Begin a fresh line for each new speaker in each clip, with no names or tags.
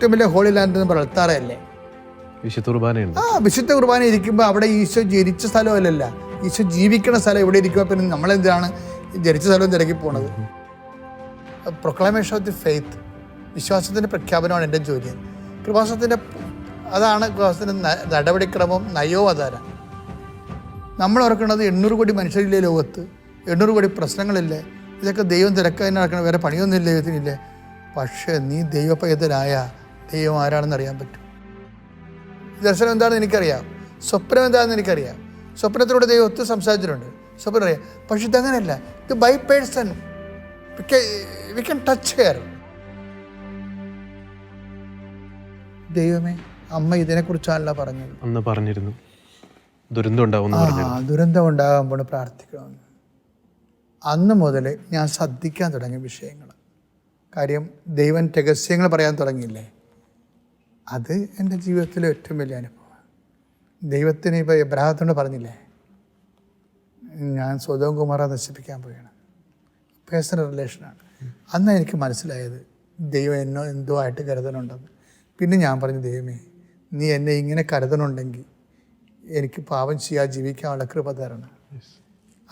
ഏറ്റവും വലിയ holy land എന്ന് പറയുന്നത് അൽത്താറയല്ലേ
വിശുദ്ധ കുർബാനയുണ്ട്.
ആ വിശുദ്ധ കുർബാന ഇരിക്കുമ്പോൾ അവിടെ ഈശോ ജനിച്ച സ്ഥലമല്ലല്ല ഈശോ ജീവിക്കുന്ന സ്ഥലം എവിടെ ഇരിക്കുമ്പോൾ പിന്നെ നമ്മളെന്താണ് ജനിച്ച സ്ഥലവും തിരക്കി പോണത്? പ്രൊക്ലമേഷൻ ഓഫ് ദി ഫെയ്ത്ത് വിശ്വാസത്തിന്റെ പ്രഖ്യാപനമാണ് എന്റെ ജോലി. കൃപാസത്തിന്റെ അതാണ് കൃപാസത്തിന്റെ നടപടിക്രമം നയവും അതാരം നമ്മൾ ഓർക്കുന്നത് എണ്ണൂറ് കോടി മനുഷ്യരില്ലേ ലോകത്ത്? എണ്ണൂറ് കോടി പ്രശ്നങ്ങളില്ലേ? ഇതൊക്കെ ദൈവം തിരക്കാൻ നടക്കണം വേറെ പണിയൊന്നും ഇല്ല ദൈവത്തിനില്ലേ പക്ഷേ നീ ദൈവപൈതലായ ദൈവം ആരാണെന്ന് അറിയാൻ പറ്റും. ദർശനം എന്താണെന്ന് എനിക്കറിയാം. സ്വപ്നം എന്താണെന്ന് എനിക്കറിയാം. സ്വപ്നത്തിലൂടെ ദൈവം ഒത്തിരി സംസാരിച്ചിട്ടുണ്ട്. സ്വപ്നം അറിയാം. പക്ഷെ ഇതങ്ങനെയല്ല. ഇത് by person we can touch hair ദൈവമേ അമ്മ ഇതിനെക്കുറിച്ചാണല്ലോ പറഞ്ഞത്.
അന്ന് പറഞ്ഞിരുന്നു. ദുരന്തം ഉണ്ടാവും
ദുരന്തം ഉണ്ടാകുമ്പോൾ പ്രാർത്ഥിക്കണമെന്ന് അന്ന് മുതൽ ഞാൻ ശ്രദ്ധിക്കാൻ തുടങ്ങിയ വിഷയങ്ങൾ കാര്യം ദൈവൻ രഹസ്യങ്ങൾ പറയാൻ തുടങ്ങിയില്ലേ? അത് എന്റെ ജീവിതത്തിലെ ഏറ്റവും വലിയ അനുഭവമാണ് ദൈവത്തിന് ഇപ്പോൾ എബ്രാഹത്തോട് പറഞ്ഞില്ലേ ഞാൻ സ്വതവും കുമാറെ നശിപ്പിക്കാൻ പോവുകയാണ്. പേഴ്സണൽ റിലേഷനാണ് അന്ന് എനിക്ക് മനസ്സിലായത് ദൈവം എന്നോ എന്തോ ആയിട്ട് കരുതണുണ്ടെന്ന് പിന്നെ ഞാൻ പറഞ്ഞു ദൈവമേ നീ എന്നെ ഇങ്ങനെ കരുതണുണ്ടെങ്കിൽ എനിക്ക് പാപം ചെയ്യാൻ ജീവിക്കാനുള്ള കൃപ തരണം.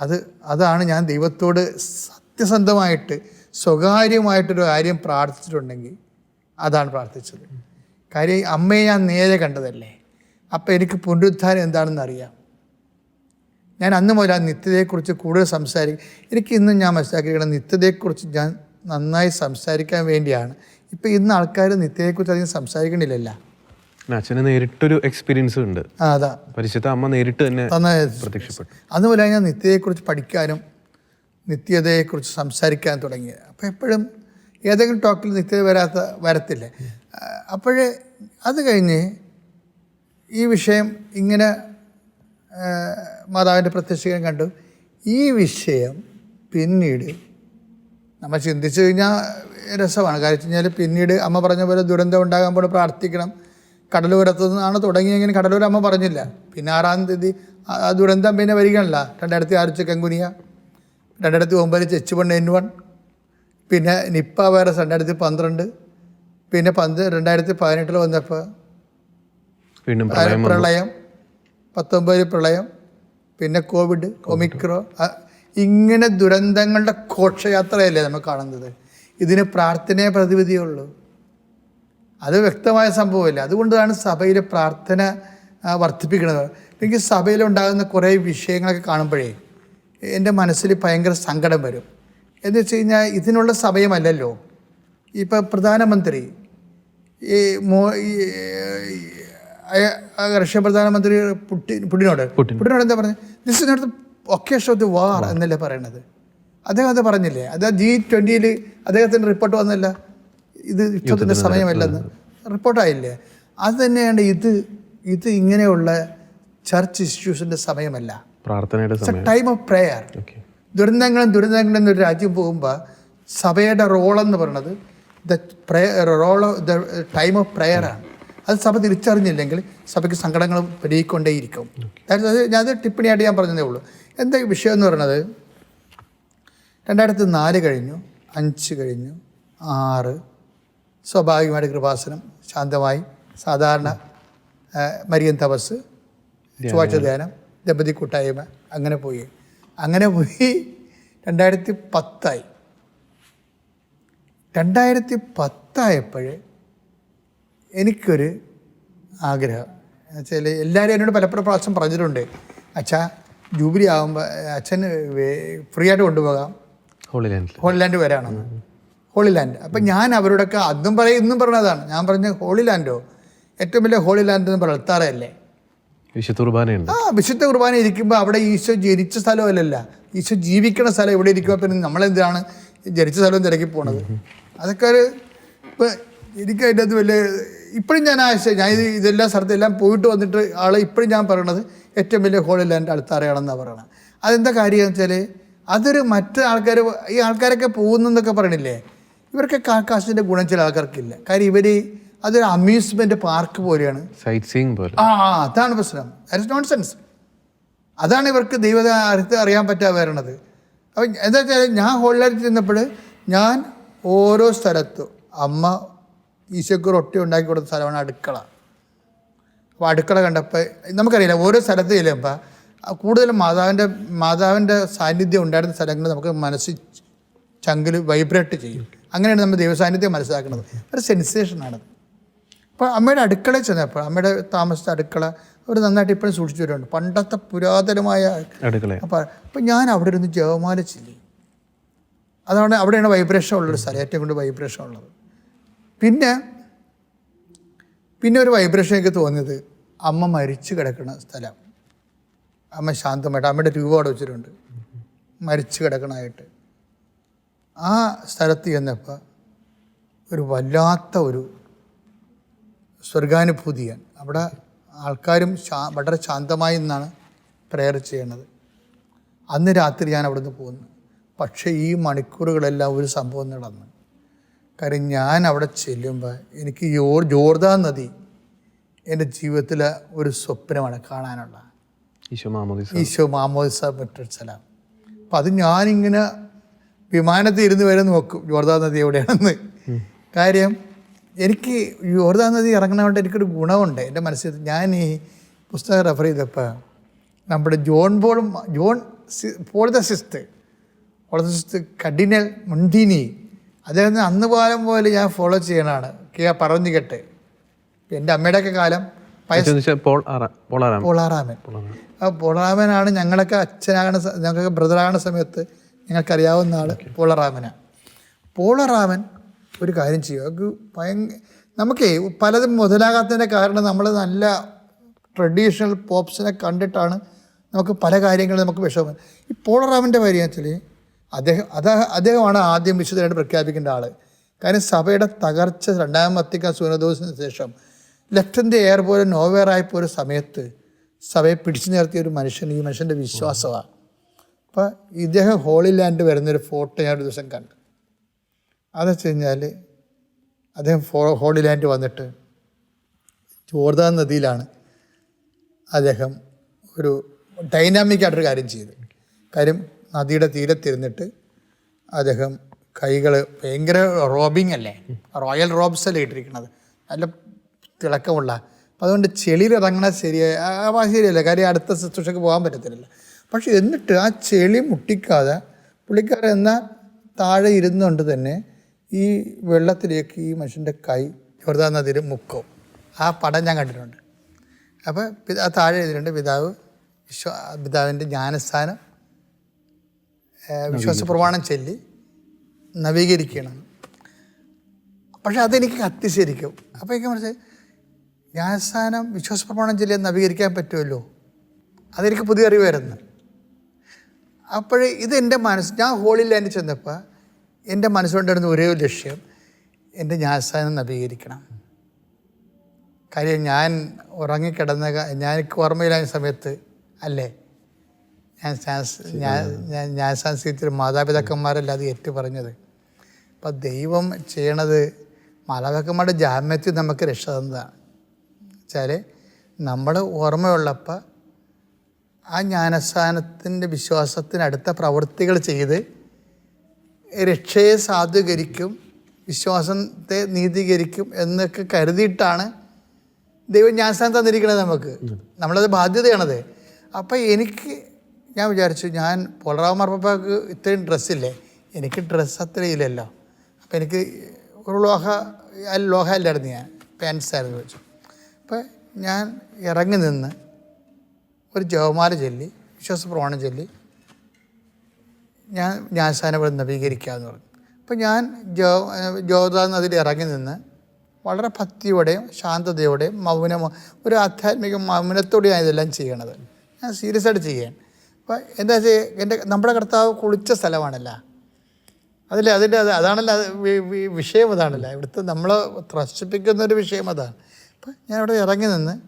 അത് അതാണ് ഞാൻ ദൈവത്തോട് സത്യസന്ധമായിട്ട് സ്വകാര്യമായിട്ടൊരു കാര്യം പ്രാർത്ഥിച്ചിട്ടുണ്ടെങ്കിൽ അതാണ് പ്രാർത്ഥിച്ചത്. കാര്യം അമ്മയെ ഞാൻ നേരെ കണ്ടതല്ലേ? അപ്പം എനിക്ക് പുനരുദ്ധാനം എന്താണെന്ന് അറിയാം ഞാൻ അന്ന് മുതൽ ആ നിത്യതയെക്കുറിച്ച് കൂടുതൽ സംസാരിക്കും എനിക്ക് ഇന്നും ഞാൻ മനസ്സിലാക്കിയിരിക്കണം നിത്യതയെക്കുറിച്ച് ഞാൻ നന്നായി സംസാരിക്കാൻ വേണ്ടിയാണ്. ഇപ്പം ഇന്ന് ആൾക്കാർ നിത്യതയെക്കുറിച്ച് അധികം സംസാരിക്കണില്ലല്ല.
അച്ഛന് നേരിട്ടൊരു എക്സ്പീരിയൻസ് ഉണ്ട്.
അതാ.
പരിശുദ്ധ അമ്മ നേരിട്ട് തന്നെ പ്രത്യക്ഷപ്പെട്ടു.
അതുപോലെ ഞാൻ നിത്യതയെക്കുറിച്ച് പഠിക്കാനും നിത്യതയെക്കുറിച്ച് സംസാരിക്കാൻ തുടങ്ങിയത് അപ്പോൾ എപ്പോഴും ഏതെങ്കിലും ടോക്കിൽ നിത്യത വരാത്ത വരത്തില്ലേ. അപ്പോഴേ അത് കഴിഞ്ഞ് ഈ വിഷയം ഇങ്ങനെ മാതാവിന്റെ പ്രത്യക്ഷീകരണം കണ്ടു. ഈ വിഷയം പിന്നീട് നമ്മൾ ചിന്തിച്ചു കഴിഞ്ഞാൽ രസമാണ്. കാര്യം വെച്ച് കഴിഞ്ഞാൽ പിന്നീട് അമ്മ പറഞ്ഞ പോലെ ദുരന്തം ഉണ്ടാകാൻ പോലെ പ്രാർത്ഥിക്കണം. കടലൂരത്തു നിന്നാണ് തുടങ്ങിയെങ്കിലും കടലൂർ അമ്മ പറഞ്ഞില്ല. പിന്നെ ആറാം തീയതി ആ- ദുരന്തം പിന്നെ വരികയല്ല രണ്ടായിരത്തി ആറ് ചെക്കൻകുനിയ രണ്ടായിരത്തി ഒമ്പത് വൺ എൻ വൺ പിന്നെ നിപ്പ വൈറസ് രണ്ടായിരത്തി പന്ത്രണ്ട് പിന്നെ പന്ത് രണ്ടായിരത്തി പതിനെട്ടിൽ വന്നപ്പോൾ
പ്രളയം
പത്തൊമ്പതിൽ പ്രളയം പിന്നെ കോവിഡ് ഒമിക്രോ ഇങ്ങനെ ദുരന്തങ്ങളുടെ ഘോഷയാത്രയല്ലേ നമ്മൾ കാണുന്നത്. ഇതിന് പ്രാർത്ഥനയെ പ്രതിവിധിയുള്ളൂ. അത് വ്യക്തമായ സംഭവമല്ല? അതുകൊണ്ടാണ് സഭയിലെ പ്രാർത്ഥന വർദ്ധിപ്പിക്കുന്നത്. എനിക്ക് സഭയിലുണ്ടാകുന്ന കുറേ വിഷയങ്ങളൊക്കെ കാണുമ്പോഴേ എന്റെ മനസ്സിൽ ഭയങ്കര സങ്കടം വരും. എന്ന് വെച്ച് കഴിഞ്ഞാൽ ഇതിനുള്ള സമയമല്ലല്ലോ. ഇപ്പം പ്രധാനമന്ത്രി ഈ മോ റഷ്യൻ പ്രധാനമന്ത്രി പുട്ടി പുടിനോട് പുടിനോട് എന്താ പറഞ്ഞത് this is not the occasion of the war എന്നല്ലേ പറയണത്. അദ്ദേഹം അത് പറഞ്ഞില്ലേ? അത് ജി ട്വന്റിയിൽ അദ്ദേഹത്തിന്റെ റിപ്പോർട്ട് വന്നല്ല. ഇത് യുദ്ധത്തിന്റെ സമയമല്ലെന്ന്. റിപ്പോർട്ടായില്ലേ അത് തന്നെയാണ് ഇത് ഇത് ഇങ്ങനെയുള്ള ചർച്ച് ഇഷ്യൂസിന്റെ സമയമല്ല.
പ്രാർത്ഥനയുടെ
ടൈം ഓഫ് പ്രെയർ ദുരന്തങ്ങളും ദുരന്തങ്ങളും എന്നൊരു രാജ്യം പോകുമ്പോൾ സഭയുടെ റോളെന്ന് പറയുന്നത് the prayer role of the time of പ്രെയറാണ് അത് സഭ തിരിച്ചറിഞ്ഞില്ലെങ്കിൽ സഭയ്ക്ക് സങ്കടങ്ങൾ പെരുകിക്കൊണ്ടേയിരിക്കും. അതായത് അത് ഞാൻ അത് ടിപ്പണിയായിട്ട് ഞാൻ പറഞ്ഞതേ ഉള്ളൂ. എന്താ വിഷയം എന്ന് പറയുന്നത്? രണ്ടായിരത്തി നാല് കഴിഞ്ഞു അഞ്ച് കഴിഞ്ഞു ആറ് സ്വാഭാവികമായിട്ട് കൃപാസനം ശാന്തമായി. സാധാരണ മരിയൻ തപസ് ചൊവ്വാഴ്ച ധ്യാനം ദമ്പതി കൂട്ടായ്മ അങ്ങനെ പോയി. അങ്ങനെ പോയി രണ്ടായിരത്തി പത്തായി രണ്ടായിരത്തി പത്തായപ്പോഴേ എനിക്കൊരു ആഗ്രഹം. എന്നുവെച്ചാൽ എല്ലാവരും എന്നോട് പലപ്പോഴും പ്രാവശ്യം പറഞ്ഞിട്ടുണ്ട് അച്ഛാ ജൂബിലി ആകുമ്പോൾ അച്ഛൻ ഫ്രീ ആയിട്ട് കൊണ്ടുപോകാം.
Holy Land
Holy Land വരാണെന്ന്. ഹോളിലാൻഡ് അപ്പം ഞാൻ അവരോടൊക്കെ അന്നും പറയും ഇന്നും പറഞ്ഞതാണ്. ഞാൻ പറഞ്ഞ ഹോളിലാൻഡോ ഏറ്റവും വലിയ ഹോളിലാൻഡ് എന്ന് പറയുന്നത് അൾത്താറയല്ലേ
വിശുദ്ധ കുർബാനയുണ്ട്.
ആ വിശുദ്ധ കുർബാന ഇരിക്കുമ്പോൾ അവിടെ ഈശോ ജനിച്ച സ്ഥലമല്ലല്ല. ഈശോ ജീവിക്കണ സ്ഥലം എവിടെ ഇരിക്കുമ്പോൾ പിന്നെ നമ്മളെന്തിനാണ് ജനിച്ച സ്ഥലം തിരക്കി പോണത്? അതൊക്കെ ഒരു ഇപ്പം എനിക്ക് അതിന്റെ അത് വലിയ ഇപ്പോഴും ഞാൻ ആശയം ഞാൻ ഇത് ഇതെല്ലാം സ്ഥലത്തെല്ലാം പോയിട്ട് വന്നിട്ട് ആളെ ഇപ്പോഴും ഞാൻ പറയണത് ഏറ്റവും വലിയ ഹോളിൽ എന്റെ അടുത്തറിയണമെന്നാണ് പറയണത് അതെന്താ കാര്യം എന്ന് വെച്ചാൽ അതൊരു മറ്റു ആൾക്കാർ ഈ ആൾക്കാരൊക്കെ പോകുന്നെന്നൊക്കെ പറയണില്ലേ? ഇവർക്കൊക്കെ ആകാശത്തിന്റെ ഗുണം ചില ആൾക്കാർക്കില്ല. കാര്യം ഇവർ അതൊരു അമ്യൂസ്മെന്റ് പാർക്ക് പോലെയാണ്.
സൈറ്റ് സീയിങ് പോലെ.
ആ അതാണ് പ്രശ്നം. ദാറ്റ്സ് നോൺ സെൻസ് അതാണ് ഇവർക്ക് ദൈവത അടുത്ത് അറിയാൻ പറ്റാതെ വരണത്. അപ്പം എന്താ വെച്ചാൽ ഞാൻ ഹോളിലായിട്ട് ചെന്നപ്പോൾ ഞാൻ ഓരോ സ്ഥലത്തും അമ്മ ഈശോക്ക് റൊട്ടി ഉണ്ടാക്കി കൊടുത്ത സ്ഥലമാണ് അടുക്കള. അപ്പോൾ അടുക്കള കണ്ടപ്പോൾ നമുക്കറിയില്ല ഓരോ സ്ഥലത്ത് ചെല്ലുമ്പോൾ കൂടുതലും മാതാവിന്റെ മാതാവിന്റെ സാന്നിധ്യം ഉണ്ടായിരുന്ന സ്ഥലങ്ങൾ നമുക്ക് മനസ്സിൽ ചങ്കിൽ വൈബ്രേറ്റ് ചെയ്യും. അങ്ങനെയാണ് നമ്മൾ ദൈവസാന്നിധ്യം മനസ്സിലാക്കുന്നത്. ഒരു സെൻസേഷനാണത് അപ്പോൾ അമ്മയുടെ അടുക്കളയിൽ ചെന്നപ്പോൾ അമ്മയുടെ താമസിച്ച അടുക്കള അവർ നന്നായിട്ട് ഇപ്പോഴും സൂക്ഷിച്ചു വരുന്നുണ്ട്. പണ്ടത്തെ പുരാതനമായ
അടുക്കള.
അപ്പോൾ അപ്പം ഞാൻ അവിടെ ഇരുന്ന് ജവമാല ചെല്ലി. അതാണ് അവിടെയാണ് വൈബ്രേഷൻ ഉള്ളൊരു സ്ഥലം ഏറ്റവും കൂടുതൽ വൈബ്രേഷൻ ഉള്ളത്. പിന്നെ പിന്നെ ഒരു വൈബ്രേഷൻ എനിക്ക് തോന്നിയത് അമ്മ മരിച്ചു കിടക്കുന്ന സ്ഥലം. അമ്മ ശാന്തമായിട്ട് അമ്മയുടെ രൂപ അവിടെ വെച്ചിട്ടുണ്ട്. മരിച്ചു കിടക്കണമായിട്ട് ആ സ്ഥലത്ത് ചെന്നപ്പോൾ ഒരു വല്ലാത്ത ഒരു സ്വർഗാനുഭൂതിയാൻ. അവിടെ ആൾക്കാരും ശാ വളരെ ശാന്തമായി നിന്നാണ് പ്രെയർ ചെയ്യണത്. അന്ന് രാത്രി ഞാൻ അവിടുന്ന് പോകുന്നു പക്ഷേ ഈ മണിക്കൂറുകളെല്ലാം ഒരു സംഭവം നടന്നു. കാര്യം ഞാൻ അവിടെ ചെല്ലുമ്പോൾ എനിക്ക് യോ ജോർദാൻ നദി എന്റെ ജീവിതത്തിലെ ഒരു സ്വപ്നമാണ് കാണാനുള്ള.
ഈശോ മാമോദിസ.
ഈശോ മാമോദിസ മറ്റൊരു സ്ഥലം. അപ്പം അത് ഞാനിങ്ങനെ വിമാനത്തിൽ ഇരുന്ന് വരെ നോക്കും. ജോർദാൻ നദി എവിടെയാണെന്ന്. കാര്യം എനിക്ക് ജോർദാൻ നദി ഇറങ്ങണതുകൊണ്ട് എനിക്കൊരു ഗുണമുണ്ട്. എന്റെ മനസ്സിൽ ഞാൻ ഈ പുസ്തകം റെഫർ ചെയ്തപ്പോൾ നമ്മുടെ John Paul John C- Paul the sixth Paul the sixth cardinal Montini. അദ്ദേഹത്തിന് അന്ന് കാലം പോലെ ഞാൻ ഫോളോ ചെയ്യണതാണ്. കേ പറഞ്ഞു കേട്ട് എന്റെ അമ്മയുടെയൊക്കെ കാലം പോളാറാമൻ. ആ പോളറാമനാണ് ഞങ്ങളൊക്കെ അച്ഛനാകണ സ- ഞങ്ങൾക്ക് ബ്രദറാകണ സമയത്ത് ഞങ്ങൾക്കറിയാവുന്ന ആൾ പോളറാമനാണ്. പോളറാമൻ ഒരു കാര്യം ചെയ്യുക. ഭയങ്കര നമുക്കേ പലതും മുതലാകാത്തതിന്റെ കാരണം നമ്മൾ നല്ല ട്രഡീഷണൽ പോപ്സിനെ കണ്ടിട്ടാണ് നമുക്ക് പല കാര്യങ്ങളും നമുക്ക് വിഷമം. ഈ പോളറാമിന്റെ കാര്യം വെച്ചാൽ അദ്ദേഹം അദ്ദേഹം അദ്ദേഹമാണ് ആദ്യം വിശുദ്ധനായിട്ട് പ്രഖ്യാപിക്കേണ്ട ആൾ കാരണം സഭയുടെ തകർച്ച രണ്ടാം വത്തിക്കാൻ സൂര്യദോസിന് ശേഷം ലെഫ്റ്റിന്റെ എയർ പോലെ നോവേറായപ്പോൾ ഒരു സമയത്ത് സഭയെ പിടിച്ചു നിർത്തിയ ഒരു മനുഷ്യൻ ഈ മനുഷ്യന്റെ വിശ്വാസമാണ് അപ്പോൾ ഇദ്ദേഹം ഹോളി ലാൻഡ് വരുന്നൊരു ഫോട്ടോ ഞാൻ ഒരു ദിവസം കണ്ടു. അതെന്ന് വെച്ച് കഴിഞ്ഞാൽ അദ്ദേഹം ഫോ ഹോളി ലാൻഡ് വന്നിട്ട് ജോർദാൻ നദിയിലാണ് അദ്ദേഹം ഒരു ഡൈനാമിക് ആയിട്ടൊരു കാര്യം ചെയ്തു. കാര്യം നദിയുടെ തീരത്തിരുന്നിട്ട് അദ്ദേഹം കൈകൾ ഭയങ്കര റോബിങ് അല്ലേ? റോയൽ റോബ്സ് അല്ലേ ഇട്ടിരിക്കുന്നത് നല്ല തിളക്കമുള്ള. അപ്പം അതുകൊണ്ട് ചെളിയിൽ ഇറങ്ങണ ശരിയായ ആ ശരിയല്ല. കാര്യം അടുത്ത ശുശ്രൂഷയ്ക്ക് പോകാൻ പറ്റത്തില്ല പക്ഷെ എന്നിട്ട് ആ ചെളി മുട്ടിക്കാതെ പുള്ളിക്കാരൻ താഴെ ഇരുന്നുകൊണ്ട് തന്നെ ഈ വെള്ളത്തിലേക്ക് ഈ മനുഷ്യന്റെ കൈ ജോർദാൻ നദിയിൽ മുക്കും. ആ പടം ഞാൻ കണ്ടിട്ടുണ്ട്. അപ്പോൾ പിതാ താഴെ എഴുതിയിട്ടുണ്ട് പിതാവ് വിശ്വ പിതാവിന്റെ ജ്ഞാനസ്ഥാനം വിശ്വാസ പ്രമാണം ചൊല്ലി നവീകരിക്കണം. പക്ഷെ അതെനിക്ക് കത്തിശരിക്കും അപ്പോൾ എനിക്ക് മനസ്സിലായി ജ്ഞാനസ്ഥാനം വിശ്വാസ പ്രമാണം ചൊല്ലി നവീകരിക്കാൻ പറ്റുമല്ലോ? അതെനിക്ക് പുതിയ അറിവായിരുന്നു അപ്പോഴേ ഇത് മനസ്സ് ഞാൻ ഹോളി ലാൻഡിൽ ചെന്നപ്പോൾ എന്റെ മനസ്സുകൊണ്ടിരുന്ന ഒരേ ഒരു ലക്ഷ്യം എന്റെ ജ്ഞാനസ്ഥാനം നവീകരിക്കണം. കാര്യം ഞാൻ ഉറങ്ങിക്കിടന്ന ഞാൻ എനിക്ക് സമയത്ത് അല്ലേ? ഞാൻ ഞാൻ ഞാൻ സാൻസ്കൃതിയിൽ മാതാപിതാക്കന്മാരല്ലാതെ ഏറ്റു പറഞ്ഞത് അപ്പം ദൈവം ചെയ്യണത് മാതാപിതാക്കന്മാരുടെ ജാമ്യത്തിൽ നമുക്ക് രക്ഷ തന്നതാണ്. വെച്ചാൽ നമ്മൾ ഓർമ്മയുള്ളപ്പോൾ ആ ജ്ഞാനസ്ഥാനത്തിന്റെ വിശ്വാസത്തിനടുത്ത പ്രവൃത്തികൾ ചെയ്ത് രക്ഷയെ സാധൂകരിക്കും വിശ്വാസത്തെ നീതീകരിക്കും എന്നൊക്കെ കരുതിയിട്ടാണ് ദൈവം ഞാൻ സ്ഥാനം തന്നിരിക്കുന്നത് നമുക്ക് നമ്മളത് ബാധ്യതയാണത്. അപ്പം എനിക്ക് ഞാൻ വിചാരിച്ചു ഞാൻ പോളറാവ് മാർപ്പാക്ക് ഇത്രയും ഡ്രസ്സില്ലേ? എനിക്ക് ഡ്രസ്സ് അത്രയില്ലല്ലോ. അപ്പം എനിക്ക് ഒരു ലോഹ അല്ല ലോഹ അല്ലായിരുന്നു ഞാൻ പാൻസ് ആയിരുന്നു വെച്ചു അപ്പം ഞാൻ ഇറങ്ങി നിന്ന് ഒരു ജവമാല ചൊല്ലി വിശ്വാസ പ്രമാണം ചൊല്ലി ഞാൻ ഞാൻ സ്ഥാനം ഇവിടെ നവീകരിക്കാമെന്ന് പറഞ്ഞു. അപ്പോൾ ഞാൻ ജോ ജോദാ നദിയിൽ ഇറങ്ങി നിന്ന് വളരെ ഭക്തിയോടെയും ശാന്തതയോടെയും മൗനം ഒരു ആധ്യാത്മിക മൗനത്തോടെയാണ് ഇതെല്ലാം ചെയ്യണത്. ഞാൻ സീരിയസ് ആയിട്ട് ചെയ്യാൻ അപ്പോൾ എന്താ വെച്ചാൽ എന്റെ നമ്മുടെ കർത്താവ് കുളിച്ച സ്ഥലമാണല്ല. അതിൽ അതിന്റെ അത് അതാണല്ലോ അത് വിഷയം അതാണല്ലോ. ഇവിടുത്തെ നമ്മൾ ത്രസിപ്പിക്കുന്ന ഒരു വിഷയം അതാണ്. അപ്പം ഞാൻ അവിടെ ഇറങ്ങി നിന്ന്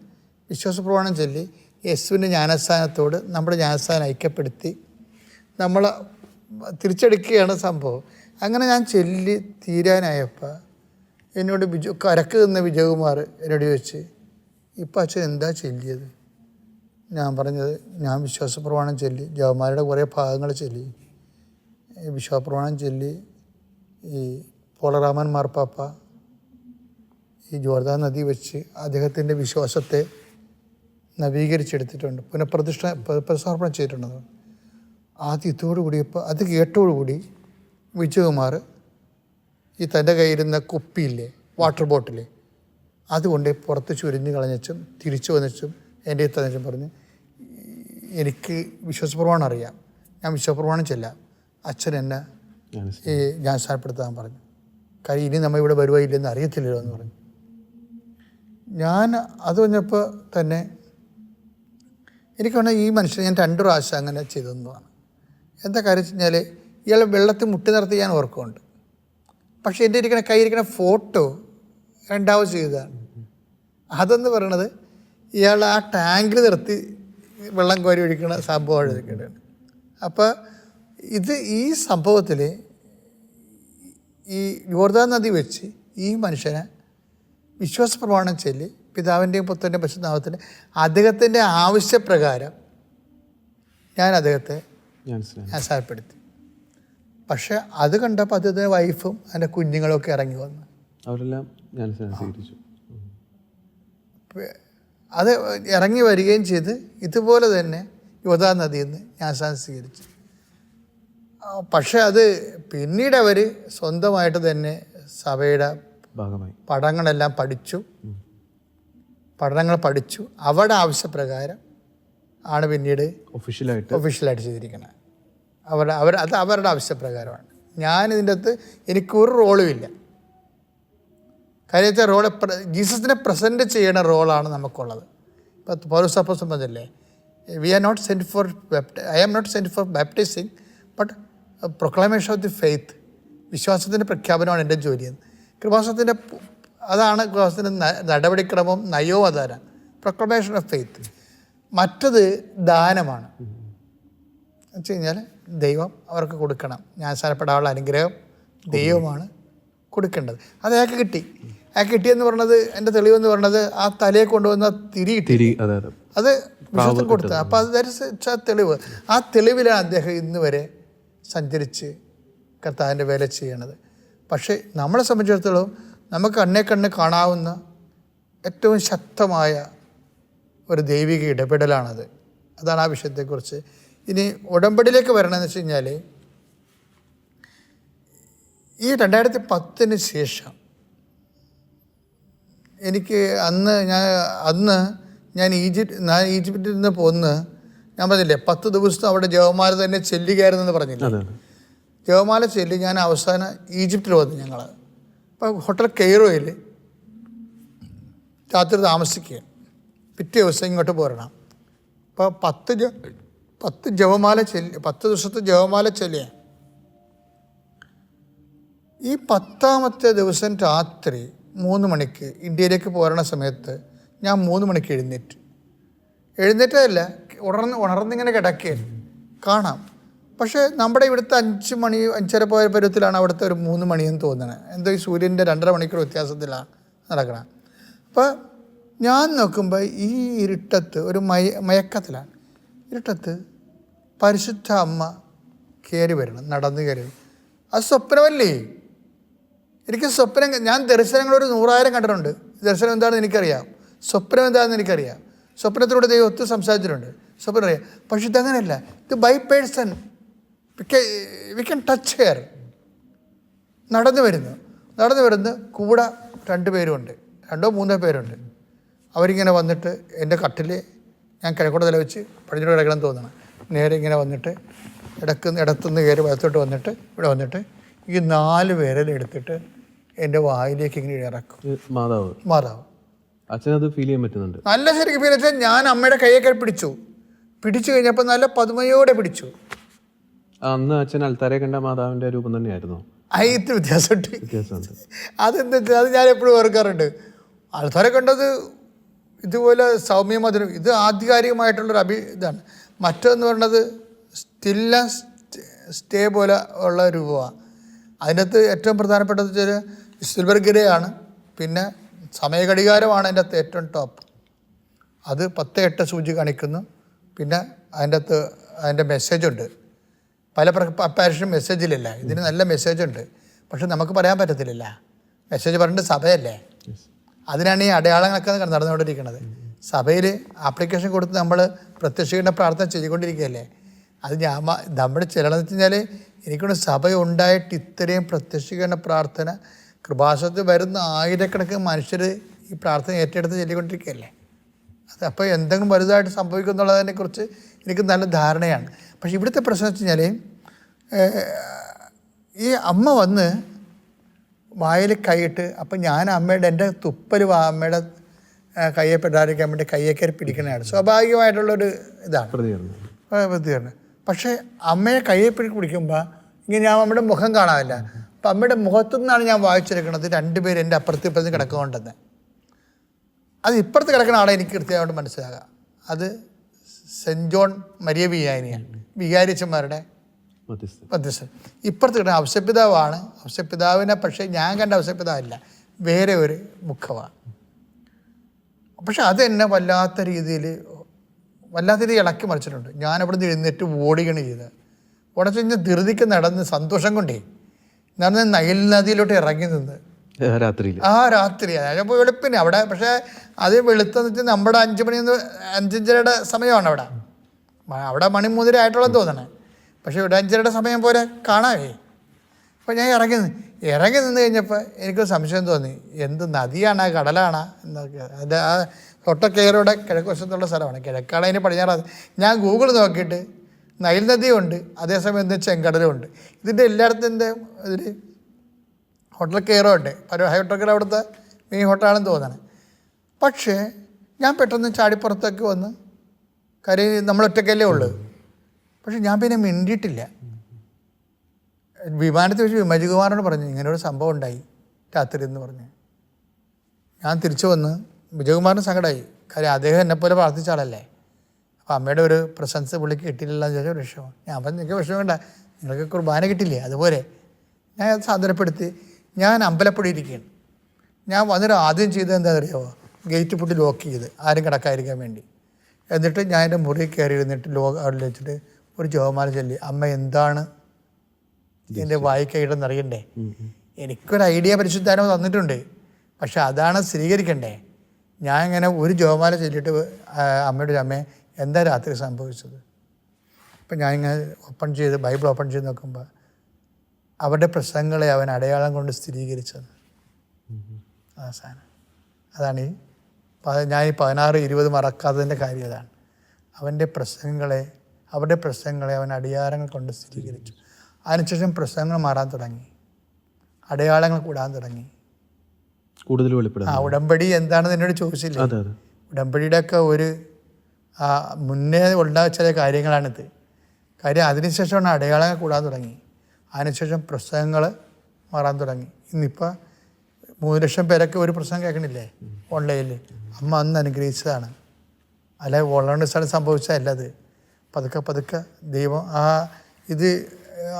വിശ്വാസപ്രമാണം ചൊല്ലി യേശുവിന്റെ ജ്ഞാനസ്ഥാനത്തോട് നമ്മുടെ ജ്ഞാനസ്ഥാനം ഐക്യപ്പെടുത്തി നമ്മൾ തിരിച്ചെടുക്കുകയാണ് സംഭവം. അങ്ങനെ ഞാൻ ചൊല്ലി തീരാനായപ്പോൾ എന്നോട് ബിജു കരക്ക് നിന്ന വിജയകുമാർ എന്നോട് ചോദിച്ച് ഇപ്പം അച്ഛൻ എന്താ ചൊല്ലിയത്? ഞാൻ പറഞ്ഞത് ഞാൻ വിശ്വാസപ്രമാണം ചൊല്ലി ജവന്മാരുടെ കുറേ ഭാഗങ്ങൾ ചൊല്ലി. ഈ വിശ്വാസപ്രമാണം ചൊല്ലി ഈ പോളറാമൻ മാർപ്പാപ്പ ഈ ജോർദാൻ നദി വെച്ച് അദ്ദേഹത്തിന്റെ വിശ്വാസത്തെ നവീകരിച്ചെടുത്തിട്ടുണ്ട്. പുനഃപ്രതിഷ്ഠ പ്ര- പ്രസാർപ്പണം ചെയ്തിട്ടുണ്ട് ആദ്യം കൂടിയപ്പോൾ ഇപ്പോൾ അത് കേട്ടോടുകൂടി വിജയകുമാർ ഈ തന്റെ കയ്യിലിരുന്ന കുപ്പിയില്ലേ വാട്ടർ ബോട്ടിൽ അതുകൊണ്ട് പുറത്ത് ചുരിഞ്ഞ് കളഞ്ഞച്ചും തിരിച്ചു വന്നിച്ചും എന്റെ തന്നിച്ചും പറഞ്ഞ് എനിക്ക് വിശ്വസപ്രമാണം അറിയാം. ഞാൻ വിശ്വപ്രമാണം ചെല്ലാം. അച്ഛൻ എന്നെ ഈ ഞാൻ സ്ഥാനപ്പെടുത്താൻ പറഞ്ഞു. കാര്യം ഇനി നമ്മൾ ഇവിടെ വരുവായില്ലെന്ന് അറിയത്തില്ലല്ലോ എന്ന് പറഞ്ഞു. ഞാൻ അത് പറഞ്ഞപ്പോൾ തന്നെ എനിക്ക് വേണമെങ്കിൽ ഈ മനുഷ്യൻ ഞാൻ രണ്ട് പ്രാവശ്യം അങ്ങനെ ചെയ്തെന്നതാണ് എന്താ കാര്യം വെച്ച് കഴിഞ്ഞാൽ ഇയാൾ വെള്ളത്തിൽ മുട്ടി നിർത്തി ഞാൻ ഓർക്കുന്നുണ്ട്. പക്ഷേ എന്റെ ഇരിക്കുന്ന കയ്യിരിക്കുന്ന ഫോട്ടോ രണ്ടാമത് ചെയ്തതാണ്. അതെന്ന് പറയണത് ഇയാൾ ആ ടാങ്കിൽ നിർത്തി വെള്ളം കോരി ഒഴിക്കുന്ന സംഭവമാണ് ഇരിക്കേണ്ടത് അപ്പോൾ ഇത് ഈ സംഭവത്തിൽ ഈ യോർദാ നദി വെച്ച് ഈ മനുഷ്യനെ വിശ്വാസ പ്രമാണം ചൊല്ലി പിതാവിന്റെയും പുത്രന്റെയും പശുനാമത്തിന്റെ അദ്ദേഹത്തിന്റെ ആവശ്യപ്രകാരം ഞാൻ അദ്ദേഹത്തെ
ഞാൻ
സാരപ്പെടുത്തി. പക്ഷെ അത് കണ്ടപ്പോൾ അദ്ദേഹത്തിന്റെ വൈഫും എന്റെ കുഞ്ഞുങ്ങളൊക്കെ ഇറങ്ങി വന്നു.
അവരെല്ലാം ഞാൻ സ്വീകരിച്ചു.
അത് ഇറങ്ങി വരികയും ചെയ്ത് ഇതുപോലെ തന്നെ യുവതാ നദിയിൽ നിന്ന് ഞാൻ സാൻ സ്വീകരിച്ചു പക്ഷെ അത് പിന്നീട് അവർ സ്വന്തമായിട്ട് തന്നെ സഭയുടെ
ഭാഗമായി.
പഠനങ്ങളെല്ലാം പഠിച്ചു. പഠനങ്ങൾ പഠിച്ചു. അവരുടെ ആവശ്യപ്രകാരം ആണ് പിന്നീട്
ഒഫീഷ്യലായിട്ട്
ഒഫീഷ്യലായിട്ട് ചെയ്തിരിക്കുന്നത് അവരുടെ അവർ അത് അവരുടെ ആവശ്യപ്രകാരമാണ്. ഞാൻ ഇതിന്റെ അകത്ത് എനിക്ക് ഒരു റോളും ഇല്ല. കാര്യത്തെ റോൾ ജീസസിനെ പ്രസന്റ് ചെയ്യുന്ന റോളാണ് നമുക്കുള്ളത്. ഇപ്പം പൗരസ് അപ്പോൾ സംബന്ധമല്ലേ we are not sent for I am not sent for baptising but proclamation of the faith വിശ്വാസത്തിന്റെ പ്രഖ്യാപനമാണ് എന്റെ ജോലി കൃപാസത്തിന്റെ അതാണ് കൃപാസത്തിന്റെ നടപടിക്രമം നടപടിക്രമവും നയവും അതാണ് പ്രൊക്ലമേഷൻ ഓഫ് ഫെയ്ത്ത് മറ്റത് ദാനമാണ്. വെച്ച് കഴിഞ്ഞാൽ ദൈവം അവർക്ക് കൊടുക്കണം. ഞാൻ സ്ഥലപ്പെടാനുള്ള അനുഗ്രഹം ദൈവമാണ് കൊടുക്കേണ്ടത്. അത് അയാൾക്ക് കിട്ടി. അയാൾക്ക് കിട്ടിയെന്ന് പറഞ്ഞത് എന്റെ തെളിവെന്ന് പറഞ്ഞത് ആ തലയെ കൊണ്ടുവന്ന തിരി കിട്ടി.
തിരി അതെ
വിശ്വസിൽ കൊടുത്തത്. അപ്പോൾ അത് ധരിച്ച തെളിവ്. ആ തെളിവിലാണ് അദ്ദേഹം ഇന്ന് വരെ സഞ്ചരിച്ച് കർത്താവിന്റെ വേല ചെയ്യണത്. പക്ഷേ നമ്മളെ സംബന്ധിച്ചിടത്തോളം നമുക്ക് കണ്ണേ കണ്ണ് കാണാവുന്ന ഏറ്റവും ശക്തമായ ഒരു ദൈവിക ഇടപെടലാണത്. അതാണ് ആ വിഷയത്തെക്കുറിച്ച്. ഇനി ഉടമ്പടിയിലേക്ക് വരണമെന്ന് വെച്ച് കഴിഞ്ഞാൽ ഈ രണ്ടായിരത്തി പത്തിന് ശേഷം എനിക്ക് അന്ന് ഞാൻ അന്ന് ഞാൻ ഈജിപ്റ്റ് ഞാൻ ഈജിപ്തിൽ നിന്ന് പോന്ന് ഞാൻ പറഞ്ഞില്ലേ പത്ത് ദിവസം അവിടെ ജവമാല തന്നെ ചെല്ലുകയായിരുന്നെന്ന് പറഞ്ഞില്ലേ?
പറഞ്ഞില്ല
ജവമാല ചെല്ലി ഞാൻ അവസാനം ഈജിപ്തിൽ വന്നു ഞങ്ങൾ അപ്പോൾ ഹോട്ടൽ കെയ്റോയിൽ രാത്രി താമസിക്കുക പിറ്റേ ദിവസം ഇങ്ങോട്ട് പോരണം. അപ്പോൾ പത്ത് ജ പത്ത് ജവമാല ചെല്ലി പത്ത് ദിവസത്തെ ജവമാല ചൊല്ലിയ. ഈ പത്താമത്തെ ദിവസം രാത്രി മൂന്ന് മണിക്ക് ഇന്ത്യയിലേക്ക് പോരണ സമയത്ത് ഞാൻ മൂന്ന് മണിക്ക് എഴുന്നേറ്റ്. എഴുന്നേറ്റതല്ല ഉണർന്ന് ഉണർന്നിങ്ങനെ കിടക്കുകയായിരുന്നു കാണാം. പക്ഷേ നമ്മുടെ ഇവിടുത്തെ അഞ്ച് മണി അഞ്ചര പോയ പരുവത്തിലാണ് അവിടുത്തെ ഒരു മൂന്ന് മണിയെന്ന് തോന്നുന്നത് എന്തോ ഈ സൂര്യന്റെ രണ്ടര മണിക്കൂർ വ്യത്യാസത്തിലാണ് നടക്കണം. അപ്പോൾ ഞാൻ നോക്കുമ്പോൾ ഈ ഇരുട്ടത്ത് ഒരു മയ മയക്കത്തിലാണ്. ഇരുട്ടത്ത് പരിശുദ്ധ അമ്മ കയറി വരണം നടന്ന് കയറി. അത് സ്വപ്നമല്ലേ? എനിക്ക് സ്വപ്നം ഞാൻ ദർശനങ്ങൾ ഒരു നൂറായിരം കണ്ടിട്ടുണ്ട്. ദർശനം എന്താണെന്ന് എനിക്കറിയാം. സ്വപ്നം എന്താണെന്ന് എനിക്കറിയാം. സ്വപ്നത്തിലൂടെ ദൈവം ഒത്തിരി സംസാരിച്ചിട്ടുണ്ട്. സ്വപ്നം അറിയാം. പക്ഷെ ഇതങ്ങനെയല്ല ഇത് by person we can touch hair നടന്നു വരുന്നു. നടന്നു വരുന്നു കൂടെ രണ്ട് പേരുമുണ്ട് രണ്ടോ മൂന്നോ പേരുണ്ട്. അവരിങ്ങനെ വന്നിട്ട് എന്റെ കട്ടിൽ ഞാൻ കിഴക്കോട്ട് തല വെച്ച് പടിഞ്ഞോട്ട് കിടക്കണം തോന്നണം. നേരെ ഇങ്ങനെ വന്നിട്ട് ഇടയ്ക്ക് ഇടത്തുനിന്ന് കയറി വലത്തോട്ട് വന്നിട്ട് ഇവിടെ വന്നിട്ട് ഈ നാല് വിരലെടുത്തിട്ട് എന്റെ വായിലേക്ക് ഇങ്ങനെ ഇറക്കും.
മാതാവ്.
മാതാവ്.
അച്ഛനത് ഫീൽ ചെയ്യാൻ പറ്റുന്നുണ്ട്.
നല്ല ശരിക്കും ഫീൽ വെച്ചാൽ ഞാൻ അമ്മയുടെ കൈയൊക്കെ പിടിച്ചു. പിടിച്ചു കഴിഞ്ഞപ്പോൾ നല്ല പതുമയോടെ പിടിച്ചു.
അന്ന് അച്ഛൻ അൽത്താരെ കണ്ട മാതാവിന്റെ രൂപം തന്നെയായിരുന്നു.
അതിന് വ്യത്യാസമുണ്ട്.
വ്യത്യാസമുണ്ട്.
അതെന്താ അത് ഞാൻ എപ്പോഴും ഓർക്കാറുണ്ട്. ആൾക്കാരെ കണ്ടത് ഇതുപോലെ സൗമ്യമധുരം ഇത് ആധികാരികമായിട്ടുള്ളൊരു അഭി ഇതാണ്. മറ്റൊന്ന് പറയുന്നത് സ്റ്റില്ല സ്റ്റേ പോലെ ഉള്ള രൂപമാണ് അതിനകത്ത് ഏറ്റവും പ്രധാനപ്പെട്ടത് വെച്ചാൽ സിൽവർഗിരയാണ്. പിന്നെ സമയഘടികാരമാണ് അതിന്റെ അകത്ത് ഏറ്റവും ടോപ്പ് അത് പത്ത് എട്ട് സൂചി കാണിക്കുന്നു. പിന്നെ അതിന്റെ അകത്ത് അതിന്റെ മെസ്സേജുണ്ട് പല അപ്പാരിഷനും മെസ്സേജിലില്ല ഇതിന് നല്ല മെസ്സേജുണ്ട് പക്ഷെ നമുക്ക് പറയാൻ പറ്റത്തില്ല. മെസ്സേജ് പറഞ്ഞിട്ട് സഭയല്ലേ. അതിനാണ് ഈ അടയാളങ്ങളൊക്കെ നടന്നുകൊണ്ടിരിക്കുന്നത്. സഭയിൽ ആപ്ലിക്കേഷൻ കൊടുത്ത് നമ്മൾ പ്രത്യക്ഷീകരണ പ്രാർത്ഥന ചെയ്തുകൊണ്ടിരിക്കുകയല്ലേ? അത് ഞാൻ നമ്മുടെ ചിലതെന്ന് വെച്ച് കഴിഞ്ഞാൽ എനിക്കൊന്ന് സഭ ഉണ്ടായിട്ട് ഇത്രയും പ്രത്യക്ഷീകരണ പ്രാർത്ഥന കൃപാസനത്തിൽ വരുന്ന ആയിരക്കണക്കിന് മനുഷ്യർ ഈ പ്രാർത്ഥന ഏറ്റെടുത്ത് ചൊല്ലിക്കൊണ്ടിരിക്കുകയല്ലേ? അത് അപ്പോൾ എന്തെങ്കിലും വലുതായിട്ട് സംഭവിക്കും എന്നുള്ളതിനെക്കുറിച്ച് എനിക്ക് നല്ല ധാരണയാണ്. പക്ഷേ ഇവിടുത്തെ പ്രശ്നം വെച്ച് കഴിഞ്ഞാൽ ഈ അമ്മ വന്ന് വായിൽ കൈയിട്ട് അപ്പം ഞാൻ അമ്മയുടെ എന്റെ തുപ്പൽ അമ്മയുടെ കയ്യെ പെടാതിരിക്കാൻ വേണ്ടി കയ്യെ കയറി പിടിക്കണതാണ് സ്വാഭാവികമായിട്ടുള്ളൊരു ഇതാണ്.
പ്രതികരണം.
പക്ഷേ അമ്മയെ കയ്യെ പിടി പിടിക്കുമ്പോൾ ഇങ്ങനെ ഞാൻ അമ്മയുടെ മുഖം കാണാനില്ല അപ്പം അമ്മയുടെ മുഖത്തു നിന്നാണ് ഞാൻ വായിച്ചെടുക്കുന്നത് രണ്ടുപേരും എന്റെ അപ്പുറത്ത് ഇപ്പുറത്ത് കിടക്കുകൊണ്ടെന്ന് അത് ഇപ്പുറത്ത് കിടക്കുന്ന ആളെ എനിക്ക് കൃത്യമായിട്ട് മനസ്സിലാകാം. അത് സെന്റ് ജോൺ മരിയ ബിയാനിയാണ്. വികാരിച്ചന്മാരുടെ
മധ്യസ്ഥൻ.
ഇപ്പുറത്ത് കിട്ടുന്ന ഔസപിതാവാണ്. ഔസപിതാവിനെ പക്ഷേ ഞാൻ കണ്ട അവശ്യപിതാവില്ല വേറെ ഒരു മുഖമാണ്. പക്ഷെ അത് എന്നെ വല്ലാത്ത രീതിയിൽ വല്ലാത്ത രീതിയിൽ ഇളക്കി മറിച്ചിട്ടുണ്ട്. ഞാൻ അവിടെ നിന്ന് എഴുന്നേറ്റ് ഓടുകയാണ് ചെയ്തത്. ഉടച്ചു കഴിഞ്ഞാൽ ധൃതിക്ക് നടന്ന് സന്തോഷം കൊണ്ടേ നടന്ന് നൈൽ നദിയിലോട്ട് ഇറങ്ങി നിന്ന്.
രാത്രിയിൽ.
ആ രാത്രി. അതായത് വെളുപ്പിന് അവിടെ. പക്ഷേ അത് വെളുത്തെന്ന് വെച്ചാൽ നമ്മുടെ അഞ്ച് മണി അഞ്ചഞ്ചരയുടെ സമയമാണ് അവിടെ. അവിടെ മണി മുതിരായിട്ടുള്ളത് തോന്നണേ. പക്ഷേ ഇടഞ്ചരുടെ സമയം പോലെ കാണാവേ. അപ്പോൾ ഞാൻ ഇറങ്ങി ഇറങ്ങി നിന്ന് കഴിഞ്ഞപ്പോൾ എനിക്ക് സംശയം തോന്നി. എന്ത് നദിയാണ് കടലാണ് എന്നൊക്കെ. അത് ആ തൊട്ടക്കേറോടെ കിഴക്ക് വശത്തുള്ള സ്ഥലമാണ്. കിഴക്കാണ് അതിന് പടിഞ്ഞാറ്. ഞാൻ ഗൂഗിൾ നോക്കിയിട്ട് നൈൽ നദിയുണ്ട് അതേസമയം എന്ത് ചെങ്കടലും ഉണ്ട്. ഇതിന്റെ എല്ലായിടത്തിന്റെ ഇതിൽ ഹോട്ടൽ കെയറോ ഉണ്ട്. പല ഹോട്ടൽ കെയർ അവിടുത്തെ മെയിൻ ഹോട്ടലാണെന്ന് തോന്നണം പക്ഷേ ഞാൻ പെട്ടെന്ന് ചാടിപ്പുറത്തേക്ക് വന്ന് കാര്യം നമ്മളൊറ്റക്കല്ലേ ഉള്ളൂ. പക്ഷെ ഞാൻ പിന്നെ മിണ്ടിയിട്ടില്ല. വിമാനത്തിൽ വെച്ച് വിമജികുമാറിനോട് പറഞ്ഞു ഇങ്ങനെ ഒരു സംഭവം ഉണ്ടായി രാത്രി എന്ന് പറഞ്ഞു. ഞാൻ തിരിച്ചു വന്ന് വിജയകുമാറിന് സങ്കടമായി കാര്യം അദ്ദേഹം എന്നെപ്പോലെ പ്രാർത്ഥിച്ച ആളല്ലേ? അപ്പോൾ അമ്മയുടെ ഒരു പ്രശംസ പുള്ളിക്ക് കിട്ടിയില്ല എന്ന് ചോദിച്ചാൽ വിഷമം. ഞാൻ പറഞ്ഞു നിങ്ങൾക്ക് വിഷമം വേണ്ട നിങ്ങൾക്ക് കുർബാന കിട്ടില്ലേ? അതുപോലെ. ഞാൻ സാധനപ്പെടുത്തി ഞാൻ അമ്പലപ്പുഴ ഇരിക്കുകയാണ്. ഞാൻ വന്നിട്ട് ആദ്യം ചെയ്തത് എന്താണെന്നറിയാമോ ഗേറ്റ് പൊട്ടി ലോക്ക് ചെയ്ത് ആരും കിടക്കാതിരിക്കാൻ വേണ്ടി. എന്നിട്ട് ഞാൻ എന്റെ മുറി കയറി ഇരുന്നിട്ട് ലോ അവിടെ വെച്ചിട്ട് ഒരു ജോമാല ചൊല്ലി അമ്മ എന്താണ് എന്റെ വായിക്കൈയിടെന്ന് അറിയണ്ടേ? എനിക്കൊരു ഐഡിയ പരിശുദ്ധാനോ തന്നിട്ടുണ്ട്. പക്ഷെ അതാണ് സ്ഥിരീകരിക്കണ്ടേ? ഞാൻ ഇങ്ങനെ ഒരു ജോമാല ചൊല്ലിയിട്ട് അമ്മയുടെ ഒരു അമ്മയെ എന്താ രാത്രി സംഭവിച്ചത്? അപ്പം ഞാൻ ഇങ്ങനെ ഓപ്പൺ ചെയ്ത് ബൈബിൾ ഓപ്പൺ ചെയ്ത് നോക്കുമ്പോൾ അവരുടെ പ്രസംഗങ്ങളെ അവൻ അടയാളം കൊണ്ട് സ്ഥിരീകരിച്ചത്. അവസാനം അതാണ് ഈ ഞാൻ ഈ പതിനാറ് ഇരുപത് മറക്കാത്തതിന്റെ കാര്യം അതാണ് അവന്റെ പ്രസംഗങ്ങളെ അവരുടെ പ്രശ്നങ്ങളെ അവൻ അടയാളങ്ങൾ കൊണ്ട് സ്ഥിരീകരിച്ചു. അതിനുശേഷം പ്രശ്നങ്ങൾ മാറാൻ തുടങ്ങി. അടയാളങ്ങൾ കൂടാൻ തുടങ്ങി.
കൂടുതൽ
ആ ഉടമ്പടി എന്താണെന്ന് എന്നോട് ചോദിച്ചില്ല? ഉടമ്പടിയുടെ ഒക്കെ ഒരു മുന്നേ ഉണ്ടായ ചില കാര്യങ്ങളാണിത്. കാര്യം അതിനുശേഷമാണ് അടയാളങ്ങൾ കൂടാൻ തുടങ്ങി. അതിനുശേഷം പ്രസംഗങ്ങൾ മാറാൻ തുടങ്ങി. ഇന്നിപ്പോൾ മൂന്ന് ലക്ഷം പേരൊക്കെ ഒരു പ്രസംഗം കേൾക്കണില്ലേ? ഓൺലൈനിൽ അമ്മ അന്ന് അനുഗ്രഹിച്ചതാണ്. അല്ല വോളണ്ടിയർസാണ് സംഭവിച്ചതല്ല അത് പതുക്കെ പതുക്കെ ദൈവം ആ ഇത്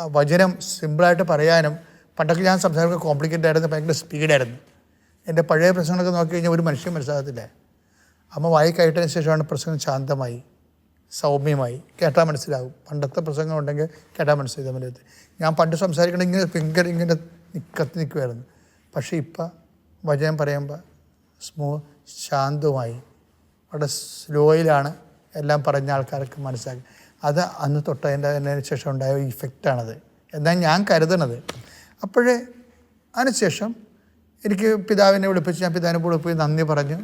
വചനം സിമ്പിളായിട്ട് പറയാനും പണ്ടൊക്കെ ഞാൻ സംസാരിക്കുക കോംപ്ലിക്കേറ്റഡ് ആയിരുന്നു ഭയങ്കര സ്പീഡായിരുന്നു എന്റെ പഴയ പ്രശ്നങ്ങളൊക്കെ നോക്കി കഴിഞ്ഞാൽ ഒരു മനുഷ്യൻ മനസ്സിലാകത്തില്ല. അമ്മ വായി കയറ്റതിന് ശേഷമാണ് പ്രസംഗം ശാന്തമായി സൗമ്യമായി. കേട്ടാൽ മനസ്സിലാകും. പണ്ടത്തെ പ്രസംഗം ഉണ്ടെങ്കിൽ കേട്ടാൽ മനസ്സിലാകും. തമ്മിലത്ത് ഞാൻ പണ്ട് സംസാരിക്കണ ഇങ്ങനെ ഫിംഗർ ഇങ്ങനെ നിക്കത്തി നിൽക്കുമായിരുന്നു പക്ഷേ ഇപ്പം വചനം പറയുമ്പോൾ സ്മൂ ശാന്തമായി വളരെ സ്ലോയിലാണ് എല്ലാം പറഞ്ഞ ആൾക്കാർക്ക് മനസ്സിലാക്കി. അത് അന്ന് തൊട്ടതിന്റെ അതിന് ശേഷം ഉണ്ടായ ഇഫക്റ്റാണത് എന്നാണ് ഞാൻ കരുതണത്. അപ്പോഴേ അതിനുശേഷം എനിക്ക് പിതാവിനെ വിളിപ്പിച്ച് ഞാൻ പിതാവിനെ പോയി നന്ദി പറഞ്ഞു.